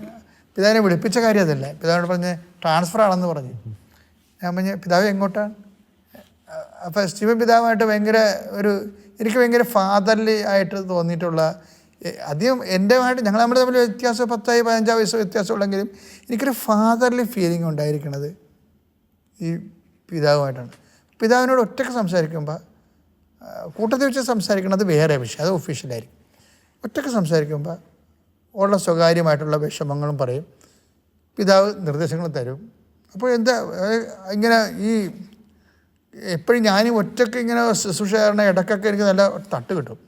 പിതാവിനെ വിളിപ്പിച്ച കാര്യം അതല്ല. പിതാവിനോട് പറഞ്ഞ് ട്രാൻസ്ഫർ ആണെന്ന് പറഞ്ഞു. ഞാൻ പറഞ്ഞ പിതാവ് എങ്ങോട്ടാണ്? അപ്പോൾ സ്റ്റീവൻ പിതാവായിട്ട് ഭയങ്കര ഒരു എനിക്ക് ഭയങ്കര ഫാദർലി ആയിട്ട് തോന്നിയിട്ടുള്ള അധികം എന്റെമായിട്ട് ഞങ്ങൾ നമ്മൾ തമ്മിൽ വ്യത്യാസം പത്തായി പതിനഞ്ചാം വയസ്സ് വ്യത്യാസമുള്ളെങ്കിലും എനിക്കൊരു ഫാദർലി ഫീലിംഗ് ഉണ്ടായിരിക്കുന്നത് ഈ പിതാവുമായിട്ടാണ്. പിതാവിനോട് ഒറ്റയ്ക്ക് സംസാരിക്കുമ്പോൾ കൂട്ടത്തിൽ വെച്ച് സംസാരിക്കുന്നത് വേറെ വിഷയം അത് ഒഫീഷ്യലായിരിക്കും ഒറ്റയ്ക്ക് സംസാരിക്കുമ്പോൾ ഉള്ള സ്വകാര്യമായിട്ടുള്ള വിഷമങ്ങളും പറയും. പിതാവ് നിർദ്ദേശങ്ങൾ തരും. അപ്പോൾ എന്താ ഇങ്ങനെ ഈ എപ്പോഴും ഞാനും ഒറ്റയ്ക്ക് ഇങ്ങനെ ശുശ്രൂഷ ഇടക്കൊക്കെ എനിക്ക് നല്ല തട്ട് കിട്ടും.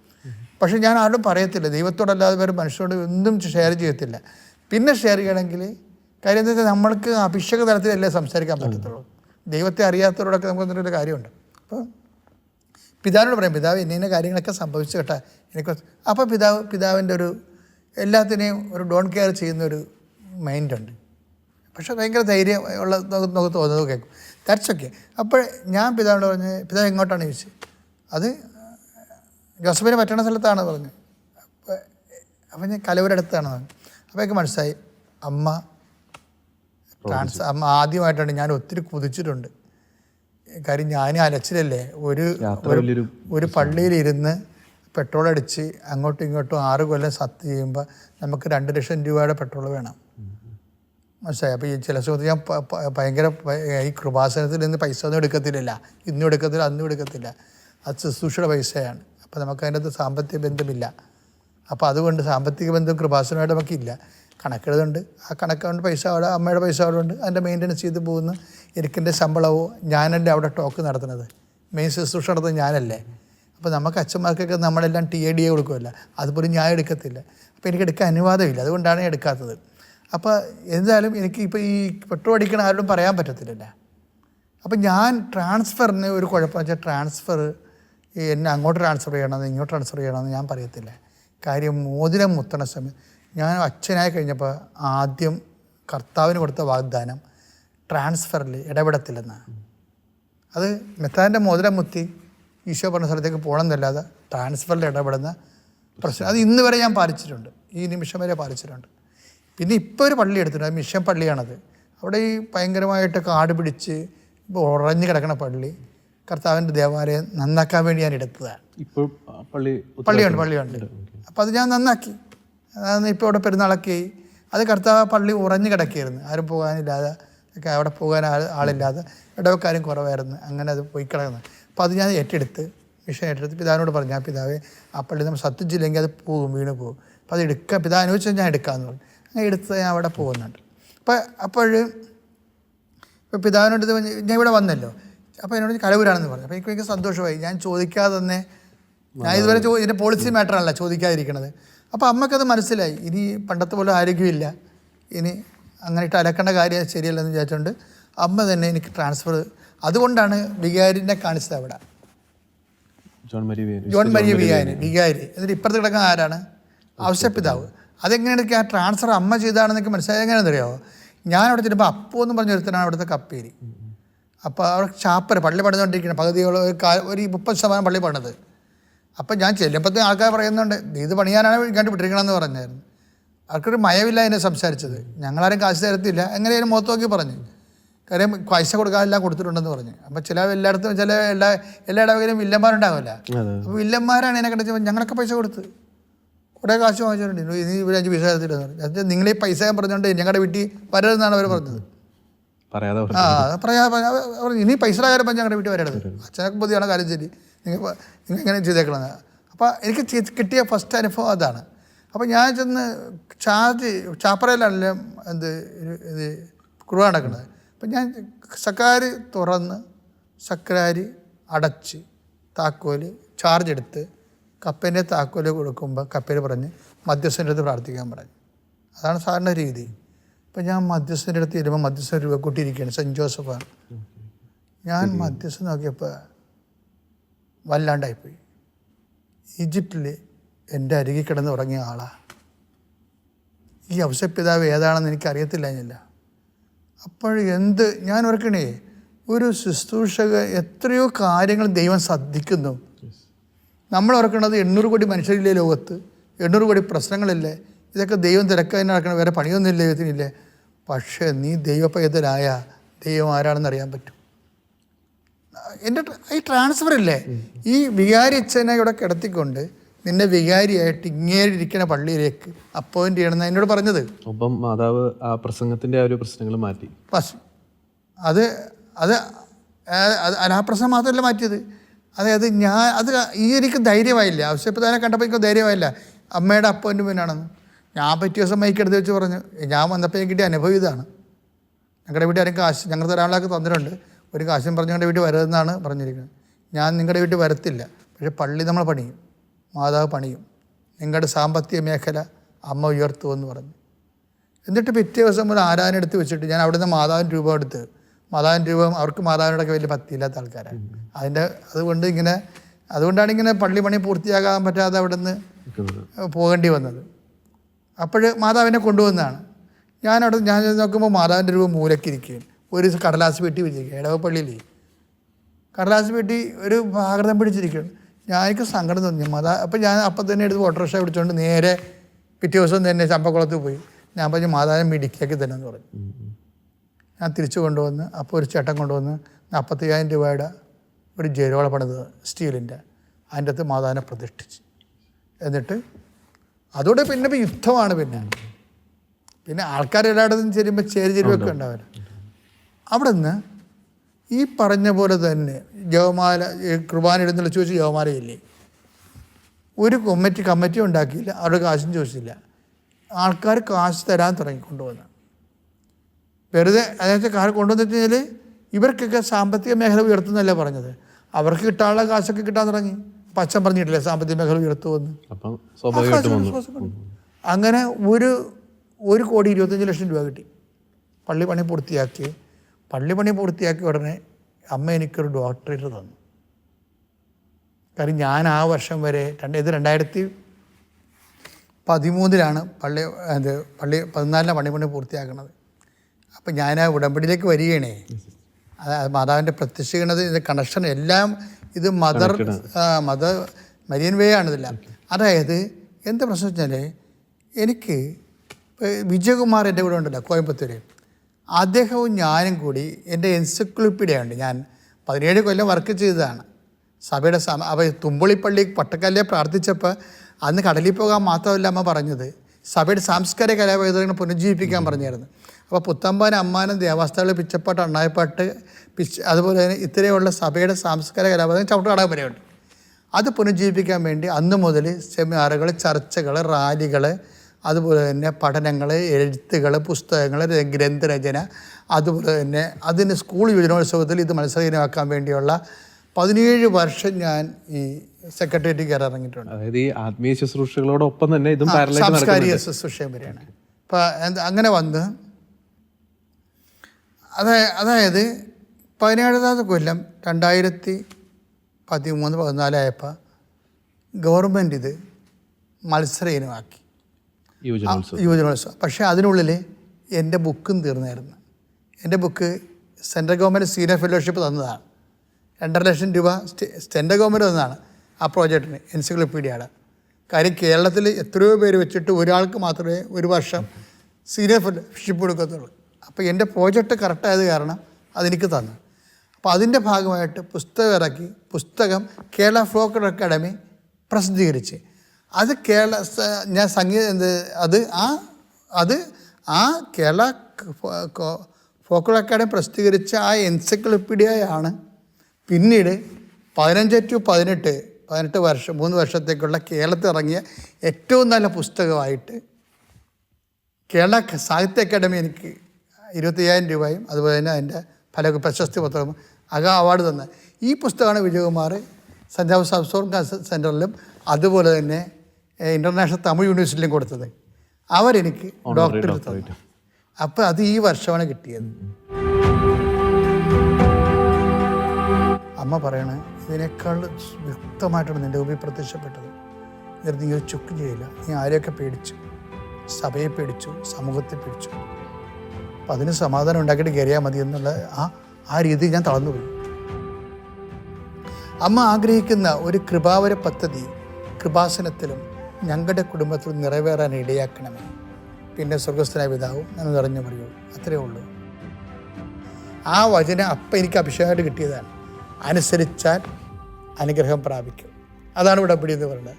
പക്ഷെ ഞാൻ ആരോടും പറയത്തില്ല. ദൈവത്തോടല്ലാതെ വേറെ മനുഷ്യരോട് ഒന്നും ഷെയർ ചെയ്യത്തില്ല. പിന്നെ ഷെയർ ചെയ്യണമെങ്കിൽ കാര്യം എന്താ വെച്ചാൽ നമ്മൾക്ക് അഭിഷേക തലത്തിലല്ലേ സംസാരിക്കാൻ പറ്റത്തുള്ളൂ. ദൈവത്തെ അറിയാത്തവരോടൊക്കെ നമുക്ക് എന്തെങ്കിലും കാര്യമുണ്ട്. അപ്പോൾ പിതാവിനോട് പറയും പിതാവ് ഇന്ന ഇന്ന കാര്യങ്ങളൊക്കെ സംഭവിച്ചു കേട്ടാ. എനിക്ക് അപ്പോൾ പിതാവ് പിതാവിന്റെ ഒരു എല്ലാത്തിനെയും ഒരു ഡോൺ കെയർ ചെയ്യുന്ന ഒരു മൈൻഡുണ്ട് പക്ഷെ ഭയങ്കര ധൈര്യം ഉള്ള നമുക്ക് നമുക്ക് തോന്നുന്നത് കേൾക്കും. ദാറ്റ്സ് ഓക്കെ അപ്പോൾ ഞാൻ പിതാവിനോട് പറഞ്ഞ് പിതാവ് എങ്ങോട്ടാണ് ചോദിച്ചത് അത് ജോസഫിന് പറ്റണ സ്ഥലത്താണ് പറഞ്ഞു. അപ്പോൾ അപ്പം ഞാൻ കലവരടുത്താണ് പറഞ്ഞു. അപ്പോൾ എനിക്ക് മനസ്സിലായി അമ്മ ട്രാൻസ് അമ്മ ആദ്യമായിട്ടാണ് ഞാൻ ഒത്തിരി കുതിച്ചിട്ടുണ്ട്. കാര്യം ഞാൻ അലച്ചിലല്ലേ ഒരു ഒരു- പള്ളിയിലിരുന്ന് പെട്രോൾ അടിച്ച് അങ്ങോട്ടും ഇങ്ങോട്ടും ആറ് കൊല്ലം സത്ത് ചെയ്യുമ്പോൾ നമുക്ക് രണ്ട് ലക്ഷം രൂപയുടെ പെട്രോൾ വേണം. മനസ്സിലായി? അപ്പോൾ ഈ ചില സമയത്ത് ഞാൻ ഭയങ്കര ഈ കൃപാസനത്തിൽ നിന്ന് പൈസ ഒന്നും എടുക്കത്തില്ല. ഇന്നും എടുക്കത്തില്ല അന്നും എടുക്കത്തില്ല. അത് ശുശ്രൂഷയുടെ പൈസയാണ്. അപ്പോൾ നമുക്ക് അതിന്റെ അകത്ത് സാമ്പത്തിക ബന്ധമില്ല. അപ്പോൾ അതുകൊണ്ട് സാമ്പത്തിക ബന്ധം കൃപാസനമായിട്ട് നമുക്കില്ല. കണക്കെഴുതുണ്ട് ആ കണക്കുകൊണ്ട് പൈസ അവിടെ അമ്മയുടെ പൈസ അവിടെ ഉണ്ട്. അതിന്റെ മെയിന്റനൻസ് ചെയ്ത് പോകുന്നു എനിക്കെന്റെ ശമ്പളമോ ഞാനല്ലേ അവിടെ ടോക്ക് നടത്തുന്നത്? മെയിൻ ശുശ്രൂഷ നടത്തുന്നത് ഞാനല്ലേ? അപ്പോൾ നമുക്ക് അച്ഛന്മാർക്കൊക്കെ നമ്മളെല്ലാം ടി എ ഡി എ കൊടുക്കുമല്ല അതുപോലെ ഞാൻ എടുക്കത്തില്ല. അപ്പോൾ എനിക്ക് എടുക്കാൻ അനുവാദമില്ല. അതുകൊണ്ടാണ് എടുക്കാത്തത്. അപ്പോൾ എന്തായാലും എനിക്ക് ഇപ്പോൾ ഈ പെട്രോൾ അടിക്കണ ആരോടും പറയാൻ പറ്റത്തില്ലല്ലോ. അപ്പോൾ ഞാൻ ട്രാൻസ്ഫറിന് ഒരു കുഴപ്പമെന്ന് വെച്ചാൽ ട്രാൻസ്ഫർ എന്നെ അങ്ങോട്ട് ട്രാൻസ്ഫർ ചെയ്യണമെന്ന് ഇങ്ങോട്ട് ട്രാൻസ്ഫർ ചെയ്യണമെന്ന് ഞാൻ പറയത്തില്ല. കാര്യം മോതിരം മുത്തണ സമയം. ഞാൻ അച്ഛനായി കഴിഞ്ഞപ്പോൾ ആദ്യം കർത്താവിന് കൊടുത്ത വാഗ്ദാനം ട്രാൻസ്ഫറിൽ ഇടപെടത്തില്ലെന്നാണ് അത് മെത്താന്റെ മോതിരം മുത്തി ഈശോ പറഞ്ഞ സ്ഥലത്തേക്ക് പോകണമെന്നല്ലാതെ ട്രാൻസ്ഫറിൽ ഇടപെടുന്ന പ്രശ്നം. അത് ഇന്ന് വരെ ഞാൻ പാലിച്ചിട്ടുണ്ട്. ഈ നിമിഷം വരെ പാലിച്ചിട്ടുണ്ട്. പിന്നെ ഇപ്പോൾ ഒരു പള്ളി എടുത്തിട്ടുണ്ട്. മിഷൻ പള്ളിയാണത്. അവിടെ ഈ ഭയങ്കരമായിട്ട് കാട് പിടിച്ച് ഉറഞ്ഞു കിടക്കുന്ന പള്ളി. കർത്താവിന്റെ ദേവാലയം നന്നാക്കാൻ വേണ്ടി ഞാൻ എടുത്തതാണ്.
ഇപ്പോൾ പള്ളി
പള്ളിയുണ്ട് പള്ളിയുണ്ട്. അപ്പോൾ അത് ഞാൻ നന്നാക്കി. അതാണ് ഇപ്പോൾ ഇവിടെ പെരുന്നാളൊക്കെ ആയി. അത് കർത്താവ് പള്ളി ഉറഞ്ഞു കിടക്കുകയായിരുന്നു. ആരും പോകാനില്ലാതെ ഒക്കെ അവിടെ പോകാൻ ആൾ ആളില്ലാതെ ഇടവക്കാരും കുറവായിരുന്നു. അങ്ങനെ അത് പോയി കിടക്കുന്നു. അപ്പോൾ അത് ഞാൻ ഏറ്റെടുത്ത് മിഷൻ ഏറ്റെടുത്ത് പിതാവിനോട് പറഞ്ഞു ആ പിതാവ് ആ പള്ളി നമ്മൾ സത്യജില്ലെങ്കിൽ അത് പോകും വീണ് പോകും. അപ്പോൾ അത് എടുക്കുക പിതാവ് അനുവദിച്ചാൽ ഞാൻ എടുക്കാമെന്ന് പറഞ്ഞു. അങ്ങനെ എടുത്ത് ഞാൻ അവിടെ പോകുന്നുണ്ട്. അപ്പോൾ അപ്പോഴും ഇപ്പോൾ പിതാവിനോട് ഞാൻ ഇവിടെ വന്നല്ലോ. അപ്പോൾ എന്നോട് കലവൂരാണെന്ന് പറഞ്ഞു. അപ്പോൾ എനിക്ക് ഭയങ്കര സന്തോഷമായി. ഞാൻ ചോദിക്കാതെ തന്നെ ഞാൻ ഇതുവരെ ചോ ഇതിന്റെ പോളിസി മാറ്ററല്ല ചോദിക്കാതിരിക്കണത്. അപ്പോൾ അമ്മക്കത് മനസ്സിലായി. ഇനി പണ്ടത്തെ പോലെ ആരോഗ്യമില്ല. ഇനി അങ്ങനെ ഇട്ട് അലക്കേണ്ട കാര്യം ശരിയല്ലെന്ന് വിചാരിച്ചുകൊണ്ട് അമ്മ തന്നെ എനിക്ക് ട്രാൻസ്ഫർ അതുകൊണ്ടാണ് വികാരിനെ കാണിച്ചത് അവിടെ.
ജോൺ മരി
ജോൺ മരിയ വികാരി. വികാരി. എന്നിട്ട് ഇപ്പുറത്ത് കിടക്കുന്ന ആരാണ്? ആവശ്യപിതാവ് അതെങ്ങനെയാണ് ആ ട്രാൻസ്ഫർ അമ്മ ചെയ്താണെന്നൊക്കെ എനിക്ക് മനസ്സിലായത് എങ്ങനെയാണെന്ന് അറിയാമോ ഞാൻ അവിടെ ചെല്ലുമ്പോൾ അപ്പോ എന്ന് പറഞ്ഞ ഒരുത്തനാണ് അവിടുത്തെ കപ്പേരി. അപ്പോൾ അവർ ചാപ്പർ പള്ളി പണിതുകൊണ്ടിരിക്കണം പകുതിയോളം ഒരു മുപ്പത് ശതമാനം പള്ളി പണിത്. അപ്പം ഞാൻ ചെല്ലുമ്പോഴത്തേക്കും ആൾക്കാർ പറയുന്നുണ്ട് ഇത് പണിയാനാണ് ഇങ്ങോട്ട് വിട്ടിരിക്കണമെന്ന് പറഞ്ഞായിരുന്നു. അവർക്കൊരു മയമില്ല എന്നെ സംസാരിച്ചത്. ഞങ്ങളാരും കാശ് തരത്തില്ല. എങ്ങനെയാലും മുഖത്ത് നോക്കി പറഞ്ഞു. കാര്യം പൈസ കൊടുക്കാനെല്ലാം കൊടുത്തിട്ടുണ്ടെന്ന് പറഞ്ഞു. അപ്പം ചില എല്ലായിടത്തും ചില എല്ലാ എല്ലാ ഇടവകയിലും വില്ലന്മാരുണ്ടാവില്ല. അപ്പോൾ വില്ലന്മാരാണ് എന്നെ കണ്ടപ്പോൾ ഞങ്ങളൊക്കെ പൈസ കൊടുത്ത്. കുറേ കാശ് വാങ്ങിച്ചിട്ടുണ്ട് ഇനി ഇവർ അഞ്ച് പൈസ തരത്തില്ലെന്ന് പറഞ്ഞു. അത് നിങ്ങൾ ഈ പൈസ പറഞ്ഞുകൊണ്ട് ഞങ്ങളുടെ വീട്ടിൽ വരരുതെന്നാണ് അവർ പറഞ്ഞത്.
പറയാതെ
ആ പറയാ ഇനി പൈസയുടെ കാര്യം പറഞ്ഞ് ഞങ്ങളുടെ വീട്ടിൽ വരരുത്. അച്ഛനൊക്കെ ബുദ്ധിയാണ് കാര്യം ശരി. നിങ്ങൾ നിങ്ങൾ എങ്ങനെ ചെയ്തേക്കണമെന്ന് അപ്പോൾ എനിക്ക് കിട്ടിയ ഫസ്റ്റ് അനുഭവം അതാണ്. അപ്പോൾ ഞാൻ ചെന്ന് ചാർജ് ചാപ്പറയിലാണല്ലോ എന്ത് ഇത് കുറുവ നടക്കുന്നത്. അപ്പം ഞാൻ സക്കാരി തുറന്ന് സക്രാരി അടച്ച് താക്കോൽ ചാർജ് എടുത്ത് കപ്പേന്റെ താക്കോൽ കൊടുക്കുമ്പോൾ കപ്പേൽ പറഞ്ഞ് മധ്യസ്ഥന്റെ അടുത്ത് പ്രാർത്ഥിക്കാൻ പറഞ്ഞു. അതാണ് സാറിന്റെ രീതി. ഇപ്പം ഞാൻ മധ്യസ്ഥന്റെ അടുത്ത് ചെല്ലുമ്പോൾ മധ്യസ്ഥ രൂപക്കുട്ടി ഇരിക്കുകയാണ് സെന്റ് ജോസഫാണ്. ഞാൻ മധ്യസ്ഥ നോക്കിയപ്പോൾ വല്ലാണ്ടായിപ്പോയി. ഈജിപ്തിൽ എന്റെ അരികിൽ കിടന്ന് ഉറങ്ങിയ ആളാണ് ഈ അവസരപിതാവ് ഏതാണെന്ന് എനിക്ക് അറിയത്തില്ല ഞാനില്ല അപ്പോൾ എന്ത് ഞാൻ ഓർക്കണേ ഒരു ശുശ്രൂഷക എത്രയോ കാര്യങ്ങൾ ദൈവം ശ്രദ്ധിക്കുന്നു. നമ്മൾ ഓർക്കുന്നത് എണ്ണൂറ് കോടി മനുഷ്യരില്ലേ ലോകത്ത്? എണ്ണൂറ് കോടി പ്രശ്നങ്ങളില്ലേ? ഇതൊക്കെ ദൈവം തിരക്കായി നടക്കണം വേറെ പണിയൊന്നുമില്ല ദൈവത്തിനില്ലേ. പക്ഷേ നീ ദൈവപൈതലായ ദൈവം ആരാണെന്ന് അറിയാൻ പറ്റും. എന്റെ ഈ ട്രാൻസ്ഫർ ഇല്ലേ? ഈ വികാരി അച്ഛനെ ഇവിടെ കിടത്തിക്കൊണ്ട് നിന്നെ വികാരിയായിട്ട് ഇങ്ങേരി ഇരിക്കുന്ന പള്ളിയിലേക്ക് അപ്പോയിന്റ് ചെയ്യണമെന്ന് എന്നോട് പറഞ്ഞത്.
ഒപ്പം മാതാവ് ആ പ്രസംഗത്തിന്റെ ആ ഒരു പ്രശ്നങ്ങൾ മാറ്റി.
പക്ഷെ അത് അത് അത് ആ പ്രശ്നം മാത്രമല്ല മാറ്റിയത്. അതായത് ഞാൻ അത് ഈ എനിക്ക് ധൈര്യമായില്ല. ആവശ്യപ്പെട്ടാനെ കണ്ടപ്പോൾ എനിക്ക് ധൈര്യമായില്ല. അമ്മയുടെ അപ്പോയിന്റ്മെന്റ് ആണെന്ന്. ഞാൻ പറ്റിയ ദിവസം മൈക്ക് എടുത്ത് വെച്ച് പറഞ്ഞു. ഞാൻ വന്നപ്പോൾ എനിക്ക് കിട്ടിയ അനുഭവം ഇതാണ്. ഞങ്ങളുടെ വീട്ടിൽ ആരും കാശ് ഞങ്ങളുടെ ഒരാളൊക്കെ തന്നിട്ടുണ്ട്. ഒരു കാശും പറഞ്ഞു ഞങ്ങളുടെ വീട്ടിൽ വരരുതെന്നാണ് പറഞ്ഞിരിക്കുന്നത്. ഞാൻ നിങ്ങളുടെ വീട്ടിൽ വരത്തില്ല. പക്ഷേ പള്ളി നമ്മൾ പണിയും. മാതാവ് പണിയും. നിങ്ങളുടെ സാമ്പത്തിക മേഖല അമ്മ ഉയർത്തുമെന്ന് പറഞ്ഞു. എന്നിട്ട് പിറ്റേ ദിവസം ഒരു ആരാധന എടുത്ത് വെച്ചിട്ട് ഞാൻ അവിടുന്ന് മാതാവിന് രൂപം എടുത്ത് മാതാവിന് രൂപം അവർക്ക് മാതാവിനോടൊക്കെ വലിയ ഭക്തിയില്ലാത്ത ആൾക്കാരാണ്. അതിന്റെ അതുകൊണ്ട് ഇങ്ങനെ അതുകൊണ്ടാണ് ഇങ്ങനെ പള്ളി പണി പൂർത്തിയാകാൻ പറ്റാതെ അവിടുന്ന് പോകേണ്ടി വന്നത്. അപ്പോൾ മാതാവിനെ കൊണ്ടുവന്നതാണ്. ഞാനവിടെ ഞാൻ നോക്കുമ്പോൾ മാതാവിന്റെ രൂപം മൂലക്കിരിക്കുകയും ഒരു കടലാസ് പെട്ടി വെച്ചിരിക്കുക ഇടവപ്പള്ളിയിലേ കടലാസ് പെട്ടി ഒരു ആകൃതം പിടിച്ചിരിക്കുകയാണ്. ഞാൻ എനിക്ക് സങ്കടം തോന്നി. മാതാ അപ്പം ഞാൻ അപ്പം തന്നെ എടുത്ത് ഓട്ടോറിക്ഷ പിടിച്ചുകൊണ്ട് നേരെ പിറ്റേ ദിവസം തന്നെ ചമ്പക്കുളത്ത് പോയി. ഞാൻ പറഞ്ഞു മാതാവിനെ മിടിക്കാക്കി തന്നെ എന്ന് പറഞ്ഞു ഞാൻ തിരിച്ചു കൊണ്ടുവന്ന് അപ്പോൾ ഒരു ചേട്ടൻ കൊണ്ടുവന്ന് നാൽപ്പത്തയ്യായിരം രൂപയുടെ ഒരു ജയരോള പണിത് സ്റ്റീലിന്റെ. അതിന്റെ അകത്ത് മാതാവിനെ പ്രതിഷ്ഠിച്ച്. എന്നിട്ട് അതോടെ പിന്നെ ഇപ്പം യുദ്ധമാണ് പിന്നെ. പിന്നെ ആൾക്കാർ എല്ലായിടത്തും ചെല്ലുമ്പോൾ ചേരി ചെരുവൊക്കെ ഉണ്ടാവില്ല. അവിടെ നിന്ന് ഈ പറഞ്ഞ പോലെ തന്നെ ജവമാല കുർബാന ഇടുന്നുള്ള ചോദിച്ച് ജവമാലയില്ലേ ഒരു കമ്മിറ്റി കമ്മിറ്റി ഉണ്ടാക്കിയില്ല അവരുടെ കാശും ചോദിച്ചില്ല. ആൾക്കാർ കാശ് തരാൻ തുടങ്ങി കൊണ്ടുവന്ന് വെറുതെ അതായത് കാർ കൊണ്ടുവന്നു കഴിഞ്ഞാൽ ഇവർക്കൊക്കെ സാമ്പത്തിക മേഖല ഉയർത്തുന്നല്ല പറഞ്ഞത്? അവർക്ക് കിട്ടാനുള്ള കാശൊക്കെ കിട്ടാൻ തുടങ്ങി. അച്ഛൻ പറഞ്ഞിട്ടില്ലേ സാമ്പത്തിക മേഖല
സ്വാഭാവികമായിട്ടും വന്നു.
അങ്ങനെ ഒരു ഒരു കോടി ഇരുപത്തഞ്ച് ലക്ഷം രൂപ കിട്ടി. പള്ളി പണി പൂർത്തിയാക്കി. പള്ളി പണി പൂർത്തിയാക്കിയ ഉടനെ അമ്മ എനിക്കൊരു ഡോക്ടറേറ്റ് തന്നു. കാര്യം ഞാൻ ആ വർഷം വരെ രണ്ട് ഇത് രണ്ടായിരത്തി പതിമൂന്നിലാണ് പള്ളി എന്ത് പള്ളി പതിനാലിലാണ് പണി പണി പൂർത്തിയാക്കുന്നത് അപ്പം ഞാൻ ആ ഉടമ്പടിയിലേക്ക് വരികയാണേ. അത് മാതാവിന്റെ പ്രത്യക്ഷീകരണത് കണക്ഷൻ എല്ലാം ഇത് മദർ മദർ മരിയൻ വേ ആണിതല്ല അതായത് എന്താ പ്രശ്നം വെച്ചാൽ എനിക്ക് വിജയകുമാർ എന്റെ കൂടെ ഉണ്ടല്ലോ കോയമ്പത്തൂർ അദ്ദേഹവും ഞാനും കൂടി എന്റെ എൻസൈക്ലോപ്പീഡിയ ഉണ്ട്. ഞാൻ പതിനേഴ് കൊല്ലം വർക്ക് ചെയ്തതാണ്. സഭയുടെ സമ അപ്പോൾ തുമ്പളിപ്പള്ളി പട്ടക്കല്ലേ പ്രാർത്ഥിച്ചപ്പോൾ അന്ന് കടലിൽ പോകാൻ മാത്രമല്ല അമ്മ പറഞ്ഞത്. സഭയുടെ സാംസ്കാരിക കലാപൈതൃകങ്ങൾ പുനരുജ്ജീവിപ്പിക്കാൻ പറഞ്ഞായിരുന്നു. അപ്പോൾ പുത്തമ്പാൻ അമ്മാനം ദേവസ്ഥകളിൽ പിച്ചപ്പാട്ട് അണ്ണായപ്പാട്ട് പിച്ച് അതുപോലെ തന്നെ ഇത്രയുള്ള സഭയുടെ സാംസ്കാരിക കലാപൈതൃകം ചവിട്ടുകടകം വരെയുണ്ട്. അത് പുനരുജ്ജീവിപ്പിക്കാൻ വേണ്ടി അന്ന് മുതൽ സെമിനാറുകൾ ചർച്ചകൾ റാലികൾ അതുപോലെ തന്നെ പഠനങ്ങൾ എഴുത്തുകൾ പുസ്തകങ്ങൾ ഗ്രന്ഥരചന അതുപോലെ തന്നെ അതിന് സ്കൂൾ യുവജനോത്സവത്തിൽ ഇത് മത്സരഹീനമാക്കാൻ വേണ്ടിയുള്ള പതിനേഴ് വർഷം ഞാൻ ഈ സെക്രട്ടേറിയറ്റ് കയറി ഇറങ്ങിയിട്ടുണ്ട്.
അതായത് ഈ ആത്മീയ ശുശ്രൂഷകളോടൊപ്പം തന്നെ ഇതും
സാംസ്കാരിക ശുശ്രൂഷയും വരെയാണ്. അപ്പം അങ്ങനെ വന്ന് അതായത് അതായത് പതിനേഴാമത്തെ കൊല്ലം രണ്ടായിരത്തി പതിമൂന്ന് പതിനാലായപ്പോൾ ഗവൺമെന്റ് ഇത് മത്സര. ഇനമാക്കി
യുവജനോത്സവം
പക്ഷേ അതിനുള്ളിൽ എന്റെ ബുക്കും തീർന്നായിരുന്നു. എന്റെ book central government senior fellowship തന്നതാണ്. രണ്ടര ലക്ഷം രൂപ സെൻട്രൽ ഗവൺമെന്റ് തന്നതാണ് ആ പ്രോജക്റ്റിന് എൻസൈക്ലോപ്പീഡിയയുടെ കാര്യം കേരളത്തിൽ എത്രയോ പേര് വെച്ചിട്ട് ഒരാൾക്ക് മാത്രമേ ഒരു വർഷം സീനിയർ ഫെലോഷിപ്പ് കൊടുക്കത്തുള്ളൂ. അപ്പോൾ എന്റെ പ്രോജക്റ്റ് കറക്റ്റായത് കാരണം അതെനിക്ക് തന്നു. അപ്പോൾ അതിന്റെ ഭാഗമായിട്ട് പുസ്തകം ഇറക്കി പുസ്തകം കേരള ഫ്ലോക്കൽ അക്കാഡമി പ്രസിദ്ധീകരിച്ച്. അത് കേരള ഞാൻ സംഗീത അത് ആ അത് ആ കേരള ഫോക്കൽ അക്കാഡമി പ്രസിദ്ധീകരിച്ച ആ എൻസൈക്ലോപ്പീഡിയയാണ് പിന്നീട് പതിനഞ്ച് ടു പതിനെട്ട് പതിനെട്ട് വർഷം മൂന്ന് വർഷത്തേക്കുള്ള കേരളത്തിൽ ഇറങ്ങിയ ഏറ്റവും നല്ല പുസ്തകമായിട്ട് കേരള സാഹിത്യ അക്കാദമി എനിക്ക് ഇരുപത്തയ്യായിരം രൂപയും അതുപോലെ തന്നെ അതിന്റെ പല പ്രശസ്തി പത്രവും അക അവാർഡ് തന്നെ ഈ പുസ്തകമാണ് വിജയകുമാർ ജോസഫ് സംസ്കൃത സെന്ററിലും അതുപോലെ തന്നെ ഇന്റർനാഷണൽ തമിഴ് യൂണിവേഴ്സിറ്റിയിലും കൊടുത്തത്. അവരെനിക്ക് ഡോക്ടറേറ്റ് തന്നു. അപ്പോൾ അത് ഈ വർഷമാണ് കിട്ടിയത്. അമ്മ പറയണ ഇതിനേക്കാൾ വ്യക്തമായിട്ടാണ് നിന്റെ മുമ്പിൽ പ്രത്യക്ഷപ്പെട്ടത്. എന്നിട്ട് നീ ഒരു ചുക്കും ചെയ്യില്ല. നീ ആരെയൊക്കെ പേടിച്ചു? സഭയെ പേടിച്ചു? സമൂഹത്തെ പേടിച്ചു? അപ്പം അതിന് സമാധാനം ഉണ്ടാക്കിയിട്ട് കയറിയാൽ മതി എന്നുള്ള ആ ആ രീതി ഞാൻ തളർന്നുപോയി അമ്മ ആഗ്രഹിക്കുന്ന ഒരു കൃപാവര പദ്ധതി കൃപാസനത്തിലും ഞങ്ങളുടെ കുടുംബത്തിലും നിറവേറാൻ ഇടയാക്കണമേ. പിന്നെ സ്വർഗസ്ഥനായ പിതാവും എന്ന് നിറഞ്ഞു പറയൂ അത്രയേ ഉള്ളൂ. ആ വചന അപ്പം എനിക്ക് അഭിഷേകമായിട്ട് കിട്ടിയതാണ്. അനുസരിച്ചാൽ അനുഗ്രഹം പ്രാപിക്കും. അതാണ് ഇവിടെ എന്ന് പറയുന്നത്.